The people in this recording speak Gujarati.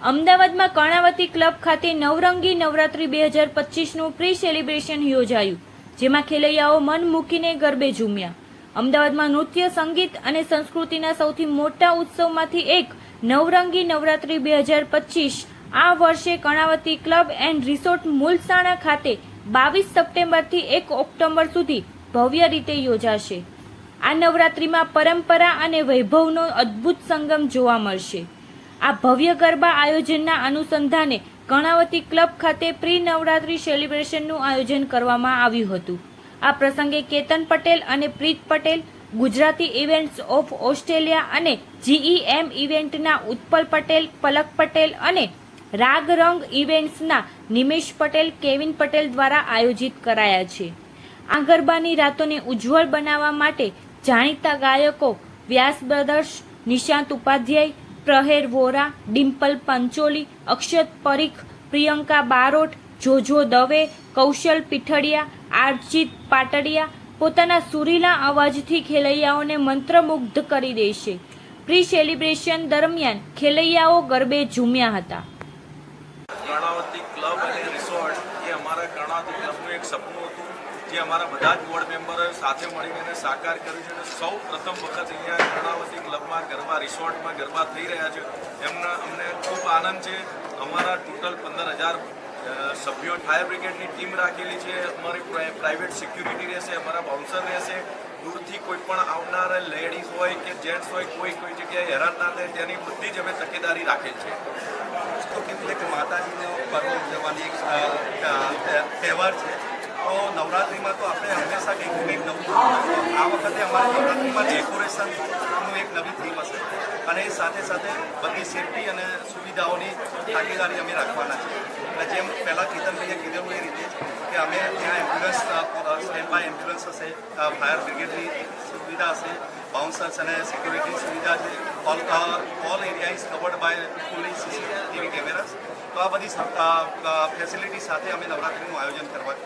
અમદાવાદમાં કર્ણાવતી ક્લબ ખાતે નવરંગી નવરાત્રી બે હજાર પચીસનું પ્રી સેલિબ્રેશન યોજાયું, જેમાં ખેલૈયાઓ મન મૂકીને ગરબે ઝૂમ્યા. અમદાવાદમાં નૃત્ય, સંગીત અને સંસ્કૃતિના સૌથી મોટા ઉત્સવમાંથી એક નવરંગી નવરાત્રી બે હજાર પચીસ. આ વર્ષે Karnavati club and resort Mulsana ખાતે બાવીસ સપ્ટેમ્બરથી એક ઓક્ટોબર સુધી ભવ્ય રીતે યોજાશે. આ નવરાત્રિમાં પરંપરા અને વૈભવનો અદ્ભુત સંગમ જોવા મળશે. આ ભવ્ય ગરબા આયોજનના અનુસંધાને કર્ણાવતી ક્લબ ખાતે પ્રી નવરાત્રી સેલિબ્રેશનનું આયોજન કરવામાં આવ્યું હતું. આ પ્રસંગે કેતન પટેલ અને Preet Patel, Gujarati events of Australia અને જીઈએમ ઇવેન્ટના ઉત્પલ પટેલ, પલક પટેલ અને રાગ રંગ ઇવેન્ટ્સના નિમેશ પટેલ, કેવિન પટેલ દ્વારા આયોજિત કરાયા છે. આ ગરબાની રાતોને ઉજ્જવળ બનાવવા માટે જાણીતા ગાયકો વ્યાસ બ્રદર્સ નિશાંત ઉપાધ્યાય પ્રહેર વોરા, ડિમ્પલ પંચોલી, અક્ષત પરીખ, પ્રિયંકા બારોટ, જોજો દવે, કૌશલ પીઠડિયા, આરજીત પાટડિયા પોતાના સુરીલા અવાજથી ખેલૈયાઓને મંત્રમુગ્ધ કરી દેશે. પ્રી સેલિબ્રેશન દરમિયાન ખેલૈયાઓ ગરબે ઝૂમ્યા હતા. કર્ણાવતી ક્લબ અને રિસોર્ટ એ અમારા કર્ણાવતી ક્લબનું એક સપનું જે અમારા બધા જ બોર્ડ મેમ્બરોએ સાથે મળીને એને સાકાર કર્યું છે અને સૌ પ્રથમ વખત અહીંયા કર્ણાવતી ક્લબમાં ગરબા, રિસોર્ટમાં ગરબા થઈ રહ્યા છે. એમના અમને ખૂબ આનંદ છે. અમારા ટોટલ પંદર હજાર સભ્યો ફાયર બ્રિગેડની ટીમ રાખેલી છે. અમારી પ્રાઇ- પ્રાઇવેટ સિક્યુરિટી રહેશે, અમારા બાઉન્સર રહેશે. દૂરથી કોઈ પણ આવનાર લેડીઝ હોય કે જેન્ટ્સ હોય, કોઈ કોઈ જગ્યાએ હેરાન ના થાય, તેની બધી જ અમે તકેદારી રાખેલ છે. તો કેટલેક માતાજીનો પર્વ ઉજવવાની એક તહેવાર છે. તો નવરાત્રિમાં તો આપણે હંમેશા કંઈક કંઈક નવું આ વખતે અમારે નવરાત્રિમાં ડેકોરેશનનું એક નવી થીમ હશે. અને એ સાથે સાથે બધી સેફટી અને સુવિધાઓની ભાગીદારી અમે રાખવાના છે અને જેમ પહેલાં કીર્તનભાઈએ કીધેલું અમે ત્યાં એમ્બ્યુલન્સ સ્ટેન્ડ બાય એમ્બ્યુલન્સ હશે ફાયર બ્રિગેડની સુવિધા હશે બાઉન્સર્સ અને સિક્યુરિટી સુવિધા છે. All all area is covered by fully CCTV cameras તો આ બધી ફેસિલિટી સાથે અમે નવરાત્રિનું આયોજન કરવા